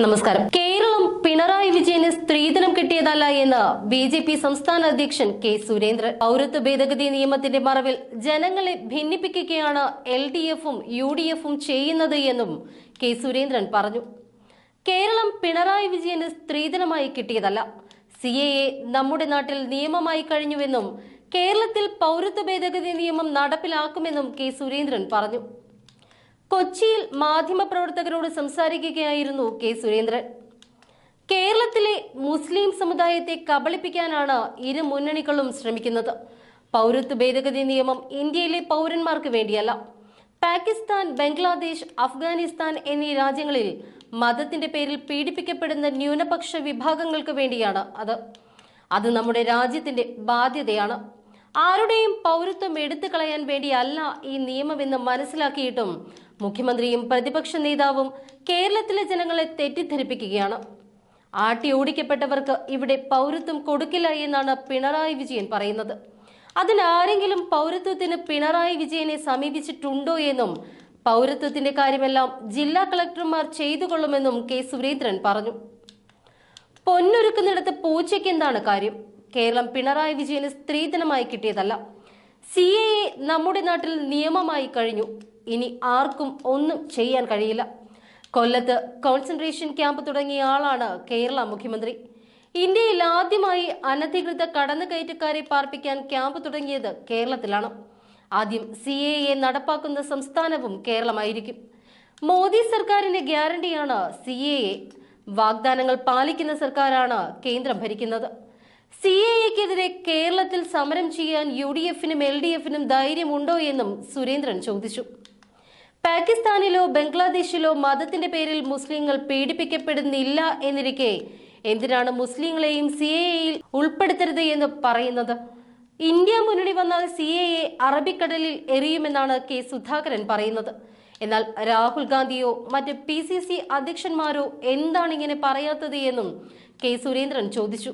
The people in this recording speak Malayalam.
നമസ്കാരം. കേരളം പിണറായി വിജയന് സ്ത്രീധനം കിട്ടിയതല്ല എന്ന് ബി ജെ പി സംസ്ഥാന അധ്യക്ഷൻ കെ സുരേന്ദ്രൻ. പൗരത്വ ഭേദഗതി നിയമത്തിന്റെ മറവിൽ ജനങ്ങളെ ഭിന്നിപ്പിക്കുകയാണ് എൽ ഡി എഫും യു ഡി എഫും ചെയ്യുന്നത് എന്നും കെ സുരേന്ദ്രൻ പറഞ്ഞു. കേരളം പിണറായി വിജയന് സ്ത്രീധനമായി കിട്ടിയതല്ല. സി എ എ നമ്മുടെ നാട്ടിൽ നിയമമായി കഴിഞ്ഞുവെന്നും കേരളത്തിൽ പൗരത്വ ഭേദഗതി നിയമം നടപ്പിലാക്കുമെന്നും കെ സുരേന്ദ്രൻ പറഞ്ഞു. കൊച്ചിയിൽ മാധ്യമപ്രവർത്തകരോട് സംസാരിക്കുകയായിരുന്നു കെ സുരേന്ദ്രൻ. കേരളത്തിലെ മുസ്ലിം സമുദായത്തെ കബളിപ്പിക്കാനാണ് ഇരു മുന്നണികളും ശ്രമിക്കുന്നത്. പൗരത്വ ഭേദഗതി നിയമം ഇന്ത്യയിലെ പൗരന്മാർക്ക് വേണ്ടിയല്ല. പാകിസ്ഥാൻ ബംഗ്ലാദേശ് അഫ്ഗാനിസ്ഥാൻ എന്നീ രാജ്യങ്ങളിൽ മതത്തിന്റെ പേരിൽ പീഡിപ്പിക്കപ്പെടുന്ന ന്യൂനപക്ഷ വിഭാഗങ്ങൾക്ക് വേണ്ടിയാണ് അത്. അത് നമ്മുടെ രാജ്യത്തിന്റെ ബാധ്യതയാണ്. ആരുടെയും പൗരത്വം എടുത്തു കളയാൻ വേണ്ടിയല്ല ഈ നിയമമെന്ന് മനസ്സിലാക്കിയിട്ടും മുഖ്യമന്ത്രിയും പ്രതിപക്ഷ നേതാവും കേരളത്തിലെ ജനങ്ങളെ തെറ്റിദ്ധരിപ്പിക്കുകയാണ്. ആട്ടി ഓടിക്കപ്പെട്ടവർക്ക് ഇവിടെ പൗരത്വം കൊടുക്കില്ല എന്നാണ് പിണറായി വിജയൻ പറയുന്നത്. അതിനാരെങ്കിലും പൗരത്വത്തിന് പിണറായി വിജയനെ സമീപിച്ചിട്ടുണ്ടോ എന്നും പൗരത്വത്തിന്റെ കാര്യമെല്ലാം ജില്ലാ കളക്ടർമാർ ചെയ്തു കൊള്ളുമെന്നും കെ സുരേന്ദ്രൻ പറഞ്ഞു. പൊന്നൊരുക്കുന്നിടത്ത് പൂച്ചയ്ക്ക് എന്താണ് കാര്യം? കേരളം പിണറായി വിജയന് സ്ത്രീധനമായി കിട്ടിയതല്ല. സി എ നമ്മുടെ നാട്ടിൽ നിയമമായി കഴിഞ്ഞു. ഇനി ആർക്കും ഒന്നും ചെയ്യാൻ കഴിയില്ല. കൊല്ലത്ത് കോൺസെൻട്രേഷൻ ക്യാമ്പ് തുടങ്ങിയ ആളാണ് കേരള മുഖ്യമന്ത്രി. ഇന്ത്യയിൽ ആദ്യമായി അനധികൃത കടന്നുകയറ്റക്കാരെ പാർപ്പിക്കാൻ ക്യാമ്പ് തുടങ്ങിയത് കേരളത്തിലാണ്. ആദ്യം സി എ എ നടപ്പാക്കുന്ന സംസ്ഥാനവും കേരളമായിരിക്കും. മോദി സർക്കാരിന്റെ ഗ്യാരണ്ടിയാണ് സി എ എ. വാഗ്ദാനങ്ങൾ പാലിക്കുന്ന സർക്കാരാണ് കേന്ദ്രം ഭരിക്കുന്നത്. സി എ എക്കെതിരെ കേരളത്തിൽ സമരം ചെയ്യാൻ യു ഡി എഫിനും എൽ ഡി എഫിനും ധൈര്യമുണ്ടോ എന്നും സുരേന്ദ്രൻ ചോദിച്ചു. പാകിസ്ഥാനിലോ ബംഗ്ലാദേശിലോ മതത്തിന്റെ പേരിൽ മുസ്ലിങ്ങൾ പീഡിപ്പിക്കപ്പെടുന്നില്ല എന്നിരിക്കെ എന്തിനാണ് മുസ്ലിങ്ങളെയും സി എയിൽ ഉൾപ്പെടുത്തരുത് എന്ന് പറയുന്നത്? ഇന്ത്യ മുന്നണി വന്നാൽ സി എ അറബിക്കടലിൽ എറിയുമെന്നാണ് കെ സുധാകരൻ പറയുന്നത്. എന്നാൽ രാഹുൽ ഗാന്ധിയോ മറ്റ് പി സി സി അധ്യക്ഷന്മാരോ എന്താണ് ഇങ്ങനെ പറയാത്തത് എന്നും കെ സുരേന്ദ്രൻ ചോദിച്ചു.